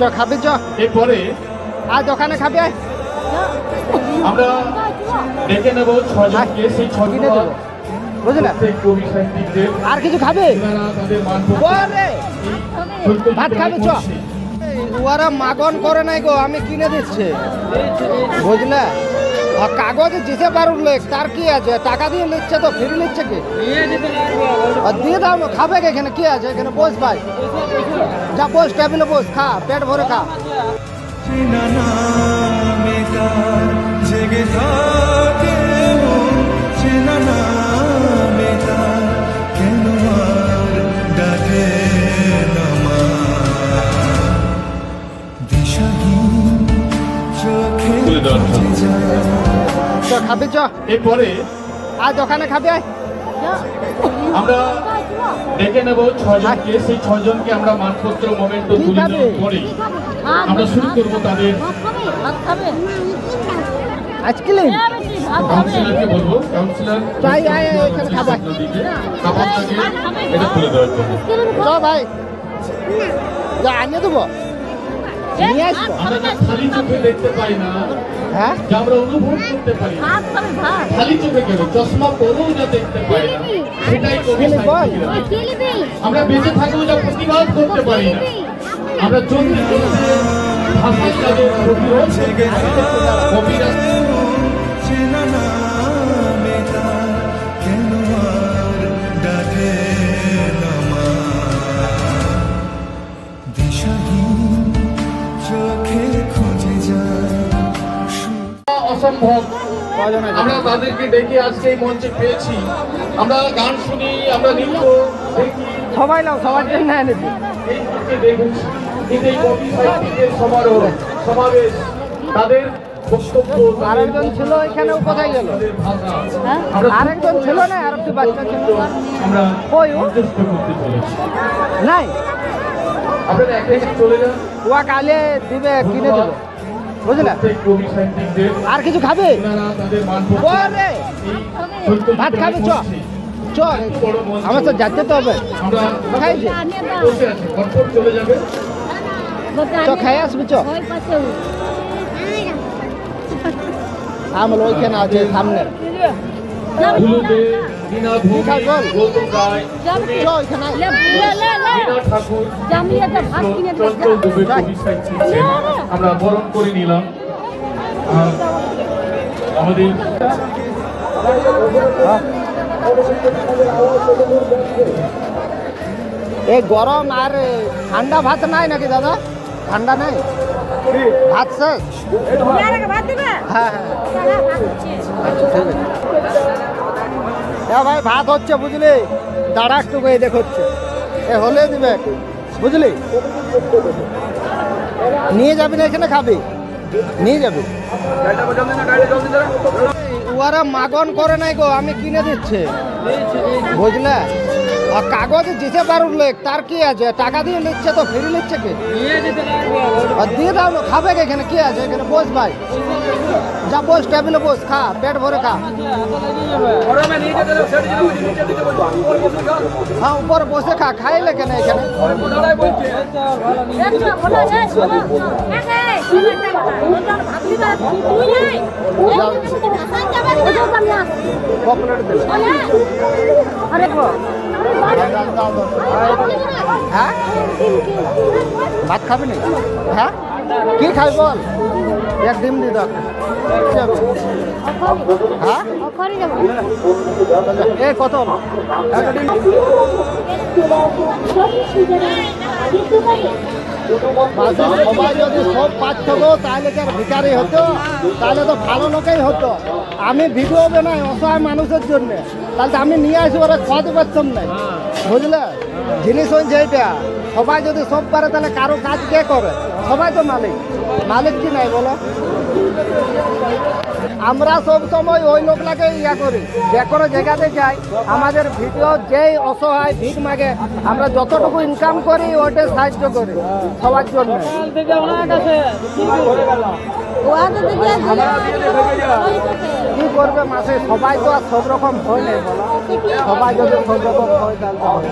চ খাবি চ। এরপরে আর দোকানে খাবি আয়। আমরা ডেকে নেব ছজনকে সেই ছজন দেবো। বুঝলে? আর কিছু খাবি? মান ভাত খাবি চ। ওরা মাগন করে নাই গো আমি কিনে দিচ্ছি। বুঝলে? আর কাগজ দিতে পারুন লেখ তার কি আছে? টাকা দিয়ে নিচ্ছে তো ফিরে নিচ্ছে কি? দিয়ে দাও খাবে কি এখানে? কি আছে? এখানে বস ভাই। যা বস টেবিলে বস খা পেট ভরে খা। জেগে থাকে চেনা নামে তার কেন আর ডাকে দিশাহীন চোখে যায়। চ খাবি চ। এরপরে আর দোকানে খাবি আয়। আমরা ডেকে নেব ছজনকে সেই ছজনকে আমরা মানপত্র মোমেন্ট তুলে? দেওয়ার পরে আমরা শুরু করব তাদের আইসক্রিম কাউন্সিলরকে বলব কাউন্সিলর চাই আয় আয়, এখানে খাবা খাবারটাকে এটা তুলে দেওয়ার জন্য ভাই যা আনিয়ে দেবো নিয়ে আসব। আমরা খালি চোখে দেখতে পাই না। হ্যাঁ? যা আমরা অনুভব করতে পারি। খালি চোখে কেন? চশমা পরেও যা দেখতে পাই না। সেটাই কবি খেলে বল। সাহিত্যিকরা দেখে। আমরা বেঁচে থাকলেও যা প্রতিবাদ করতে পারি না। আমরা চোখ ভাষায় প্রতিরোধ কবিরা অসম্ভব। আমরা তাদেরকে ডেকে আজকে এই মঞ্চে পেয়েছি। আমরা গান শুনি আমরা নৃত্য দেখি। সবাই নাও সবার জন্য দেখুন কিন্তু এই কবি সাহিত্যিকের সমারোহ সমাবেশ। তাদের আরেকজন ছিল এখানেও কোথায় গেল? হ্যাঁ? আমরা আরেকজন ছিল না? আর একটি বাচ্চা ছিল। নাই। ও কালে দিবে কিনে দেবো। বুঝলে? আর কিছু খাবে? ভাত খাবে, চ। চল আমার তো যাতে তো হবে। চ, খাই, আসবি, চ। আমল ওইখানে আছে সামনে। দীনা গৌতম রায়। ঠাকুর। চঞ্চল দুবে কবি আমরা বরণ করে নিলাম। আমাদের এই গরম আর ঠান্ডা ভাত নাই নাকি দাদা? ঠান্ডা নাই? ভাত শেষ? হ্যাঁ। হ্যাঁ। আচ্ছা ঠিক আছে। ভাই ভাত হচ্ছে বুঝলি? দাঁড়া একটু করে দেখচ্ছে। এ হলে দিবে। বুঝলি? নিয়ে যাবি না এখানে খাবি? নিয়ে যাবি। ওরা মাগন করে নাই গো আমি কিনে দিচ্ছে। বুঝলে? আর কাগজ দিতে পারুন লেখ তার কি আছে? টাকা দিয়ে নিচ্ছে তো ফিরে নিচ্ছে কি? আর দিয়ে দাও খাবে এখানে? কি আছে এখানে? বস ভাই। যা বস টেবিলে বস খা পেট ভরে খা হ্যাঁ উপর বসে খা এখানে ভাসান যাবে না। গো। হ্যাঁ ভাত খাবি না হ্যাঁ কি খাই বল? এক ডিম দি দাও। হ্যাঁ? এ, কত? সবাই যদি সব পাচ্ছ গো তাহলে কি আর ভিকারি হতো? তাহলে তো ভালো লোকেই হতো। আমি ভিডিও বানাই অসহায় মানুষের জন্য। তাহলে আমি নিয়ে আসব ওরা খাওয়াতে পারতাম না। বুঝলে? জিনিস হয়েছে এইটা। সবাই যদি সব পারে তাহলে কারও কাজ কে করে সবাই তো মালিক। মালিক কি নাই বলো? আমরা সব সময় ওই লোকটাকে ইয়া করি। যে কোনো জায়গাতে যাই আমাদের ভিডিও যেই অসহায় ভিক মাগে আমরা যতটুকু ইনকাম করি ওটা সাহায্য করি সবার জন্য। করবে মাসে, সবাই তো আর সব রকম হয় বলো সবাই যদি সব রকম হয় তাহলে।